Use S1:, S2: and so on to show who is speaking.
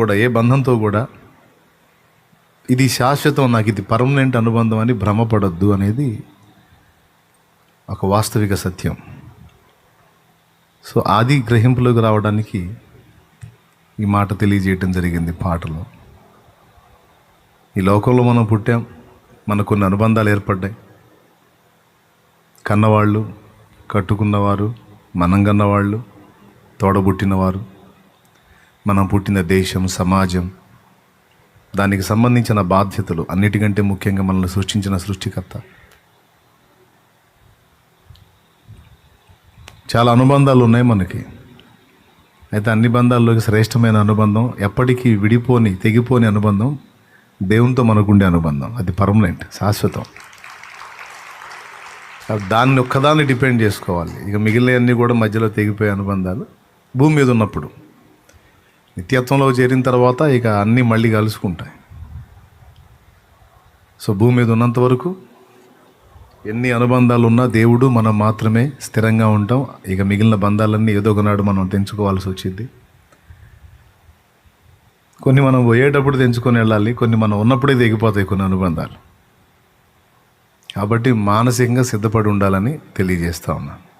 S1: కూడా ఏ బంధంతో కూడా ఇది శాశ్వతం నాకు ఇది పర్మనెంట్ అనుబంధం అని భ్రమపడద్దు అనేది ఒక వాస్తవిక సత్యం. సో ఆది గ్రహింపులోకి రావడానికి ఈ మాట తెలియజేయటం జరిగింది పాటలో. ఈ లోకంలో మనం పుట్టాం మనకు కొన్ని అనుబంధాలు ఏర్పడ్డాయి. కన్నవాళ్ళు కట్టుకున్నవారు మనం కన్నవాళ్ళు తోడబుట్టినవారు మనం పుట్టిన దేశం సమాజం దానికి సంబంధించిన బాధ్యతలు అన్నిటికంటే ముఖ్యంగా మనల్ని సృష్టించిన సృష్టికర్త. చాలా అనుబంధాలు ఉన్నాయి మనకి. అయితే అన్ని బంధాల్లోకి శ్రేష్టమైన అనుబంధం ఎప్పటికీ విడిపోని తెగిపోని అనుబంధం దేవునితో మనకుండే అనుబంధం. అది పర్మనెంట్ శాశ్వతం. దాన్ని ఒక్కదాన్ని డిపెండ్ చేసుకోవాలి. ఇక మిగిలినవన్నీ కూడా మధ్యలో తెగిపోయే అనుబంధాలు భూమి మీద ఉన్నప్పుడు. నిత్యత్వంలో చేరిన తర్వాత ఇక అన్నీ మళ్ళీ కలుసుకుంటాయి. సో భూమి మీద ఉన్నంత వరకు ఎన్ని అనుబంధాలు ఉన్నా దేవుడు మనం మాత్రమే స్థిరంగా ఉంటాం. ఇక మిగిలిన బంధాలన్నీ ఏదో ఒకనాడు మనం తెంచుకోవాల్సి వచ్చింది. కొన్ని మనం పోయేటప్పుడు తెంచుకొని వెళ్ళాలి కొన్ని మనం ఉన్నప్పుడే తెగిపోతాయి కొన్ని అనుబంధాలు. కాబట్టి మానసికంగా సిద్ధపడి ఉండాలని తెలియజేస్తా ఉన్నాను.